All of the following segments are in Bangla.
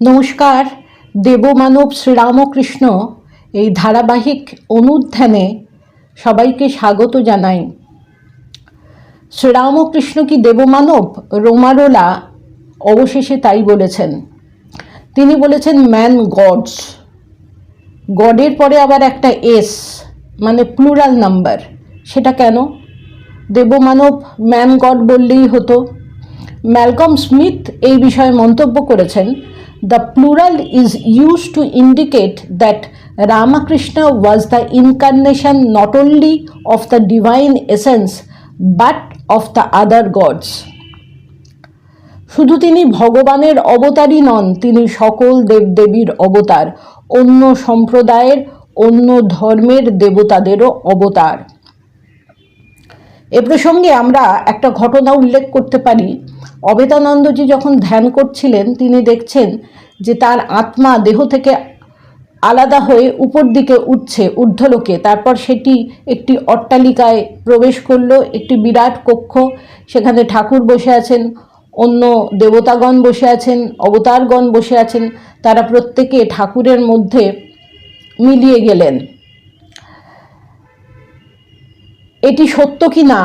নমস্কার, দেবমানব শ্রীরামকৃষ্ণ এই ধারাবাহিক অনুধ্যানে সবাইকে স্বাগত জানাই। শ্রীরামকৃষ্ণ কি দেবমানব? রোমারোলা অবশেষে তাই বলেছেন। তিনি বলেছেন ম্যান গডস গডের পরে আবার একটা এস মানে প্লুরাল নাম্বার সেটা কেন? দেবমানব ম্যান গড বললেই হতো। ম্যালকম স্মিথ এই বিষয়ে মন্তব্য করেছেন the plural is use to indicate that Ramakrishna was the incarnation not only of the divine essence but of the other gods শুধু তিনি ভগবানের অবতারই নন, তিনি সকল দেবদেবীর অবতার, অন্য সম্প্রদায়ের, অন্য ধর্মের দেবতাদেরও অবতার। এ প্রসঙ্গে আমরা একটা ঘটনা উল্লেখ করতে পারি। অবেদানন্দজি যখন ধ্যান করছিলেন, তিনি দেখছেন যে তার আত্মা দেহ থেকে আলাদা হয়ে উপর দিকে উঠছে, ঊর্ধ্বলোকে। তারপর সেটি একটি অট্টালিকায় প্রবেশ করল, একটি বিরাট কক্ষ। সেখানে ঠাকুর বসে আছেন, অন্য দেবতাগণ বসে আছেন, অবতারগণ বসে আছেন। তারা প্রত্যেকে ঠাকুরের মধ্যে মিলিয়ে গেলেন। এটি সত্য কি না?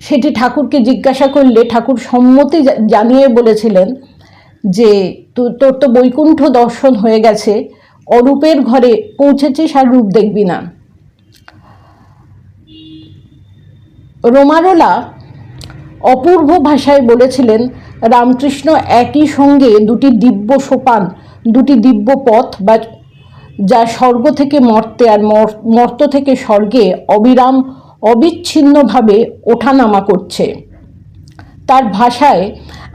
সেটি ঠাকুরকে জিজ্ঞাসা করলে ঠাকুর সম্মতি জানিয়ে বলেছিলেন যে তোর তো বৈকুণ্ঠ দর্শন হয়ে গেছে, অরূপের ঘরে পৌঁছেছিস আর রূপ দেখবি না। রোমারোলা অপূর্ব ভাষায় বলেছিলেন, রামকৃষ্ণ একই সঙ্গে দুটি দিব্য সোপান, দুটি দিব্য পথ বা যা স্বর্গ থেকে মর্তে আর মর- মর্ত থেকে স্বর্গে অবিরাম অবিচ্ছিন্নভাবে ওঠানামা করছে। তার ভাষায়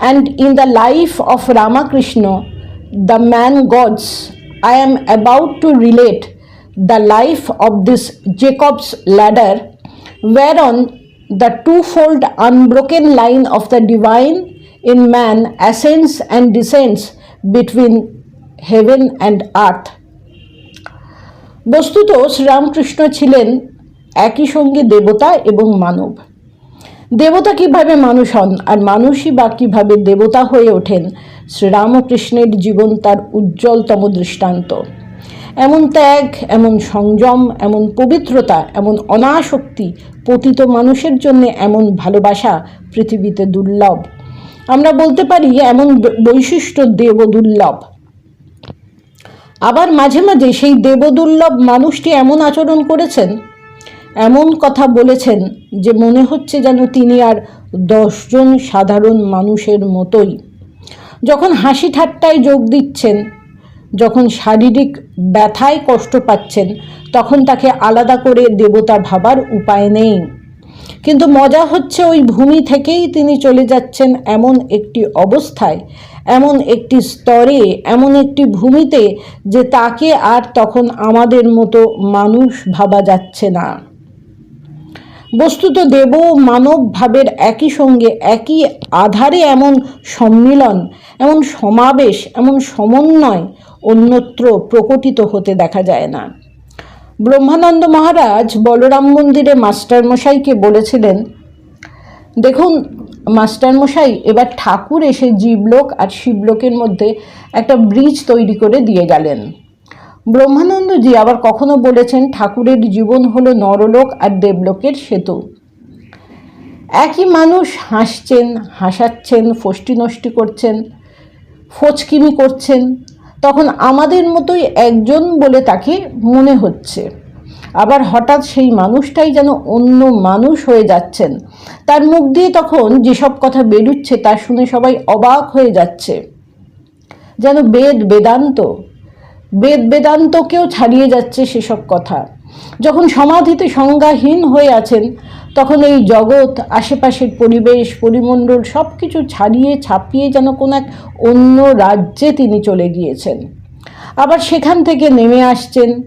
and in the life of Ramakrishna the man gods I am about to relate the life of this Jacob's ladder where on the twofold unbroken line of the divine in man ascends and descends between heaven and earth. বস্তুত শ্রীরামকৃষ্ণ ছিলেন একই সঙ্গে দেবতা এবং মানব। দেবতা কীভাবে মানুষ হন আর মানুষই বা কীভাবে দেবতা হয়ে ওঠেন, শ্রীরামকৃষ্ণের জীবন তার উজ্জ্বলতম দৃষ্টান্ত। এমন ত্যাগ, এমন সংযম, এমন পবিত্রতা, এমন অনাসক্তি পতিত মানুষের জন্য এমন ভালোবাসা পৃথিবীতে দুর্লভ। আমরা বলতে পারি এমন বৈশিষ্ট্য দেব দুর্লভ আবার মাঝে মাঝে সেই দেবদুর্লভ মানুষটি এমন আচরণ করেছেন এমন কথা বলেছেন যে মনে হচ্ছে যেন তিনি আর দশজন সাধারণ মানুষের মতোই। যখন হাসি ঠাট্টায় যোগ দিচ্ছেন, যখন শারীরিক ব্যথায় কষ্ট পাচ্ছেন, তখন তাকে আলাদা করে দেবতা ভাবার উপায় নেই। কিন্তু মজা হচ্ছে ওই ভূমি থেকেই তিনি চলে যাচ্ছেন এমন একটি অবস্থায়, এমন একটি স্তরে, এমন একটি ভূমিতে যে তাকে আর তখন আমাদের মতো মানুষ ভাবা যাচ্ছে না। বস্তুত দেব মানব ভাবের একই সঙ্গে একই আধারে এমন সম্মিলন, এমন সমাবেশ, এমন সমন্বয় অন্যত্র প্রকটিত হতে দেখা যায় না। ব্রহ্মানন্দ মহারাজ বলরাম মন্দিরে মাস্টারমশাইকে বলেছিলেন, দেখুন, মাস্টারমশাই, এবার ঠাকুর এসে জীবলোক আর শিবলোকের মধ্যে একটা ব্রিজ তৈরি করে দিয়ে গেলেন। ব্রহ্মানন্দজি আবার কখনো বলেছেন, ঠাকুরের জীবন হলো নরলোক আর দেবলোকের সেতু। একই মানুষ হাসছেন, হাসাচ্ছেন, ফষ্টি নষ্টি করছেন, ফচকিমি করছেন। তখন আমাদের মতোই একজন বলে তাকে মনে হচ্ছে। আবার হঠাৎ সেই মানুষটাই যেন অন্য মানুষ হয়ে যাচ্ছেন। তার মুখ দিয়ে তখন যেসব কথা বেরুচ্ছে তা শুনে সবাই অবাক হয়ে যাচ্ছে। যেন বেদ, বেদান্ত বেদ বেদান্তকেও ছাড়িয়ে যাচ্ছে সেসব কথা। যখন সমাধিতে সংজ্ঞাহীন হয়ে আছেন, তখন এই জগৎ, আশেপাশের পরিবেশ, পরিমণ্ডল সব কিছু ছাড়িয়ে ছাপিয়ে যেন কোনো এক অন্য রাজ্যে তিনি চলে গিয়েছেন। আবার সেখান থেকে নেমে আসছেন।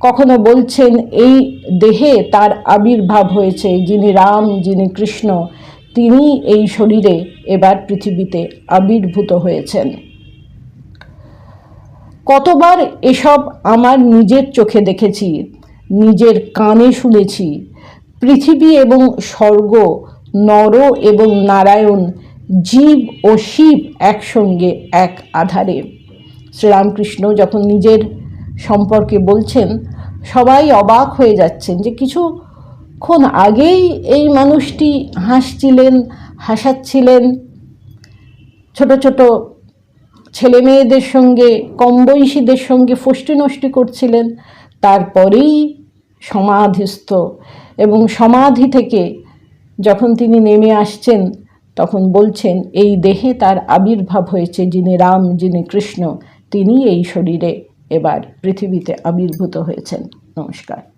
কখনো বলছেন, এই দেহে তার আবির্ভাব হয়েছে, যিনি রাম, যিনি কৃষ্ণ তিনি এই শরীরে এবার পৃথিবীতে আবির্ভূত হয়েছেন। কতবার এসব আমার নিজের চোখে দেখেছি, নিজের কানে শুনেছি। পৃথিবী এবং স্বর্গ, নর এবং নারায়ণ, জীব ও শিব একসঙ্গে এক আধারে। শ্রীরামকৃষ্ণ যখন নিজের সম্পর্কে বলছেন, সবাই অবাক হয়ে যাচ্ছেন যে কিছুক্ষণ আগেই এই মানুষটি হাসছিলেন, হাসাচ্ছিলেন। ছোট ছোট ছেলে মেয়েদের সঙ্গে কম বয়সীদের সঙ্গে ফষ্টি নষ্টি করছিলেন, তারপরেই সমাধিস্থ। এবং সমাধি থেকে যখন তিনি নেমে আসছেন, তখন বলছেন, এই দেহে তার আবির্ভাব হয়েছে যিনি রাম, যিনি কৃষ্ণ তিনি এই শরীরে এবার পৃথিবীতে আবির্ভূত হয়েছেন। নমস্কার।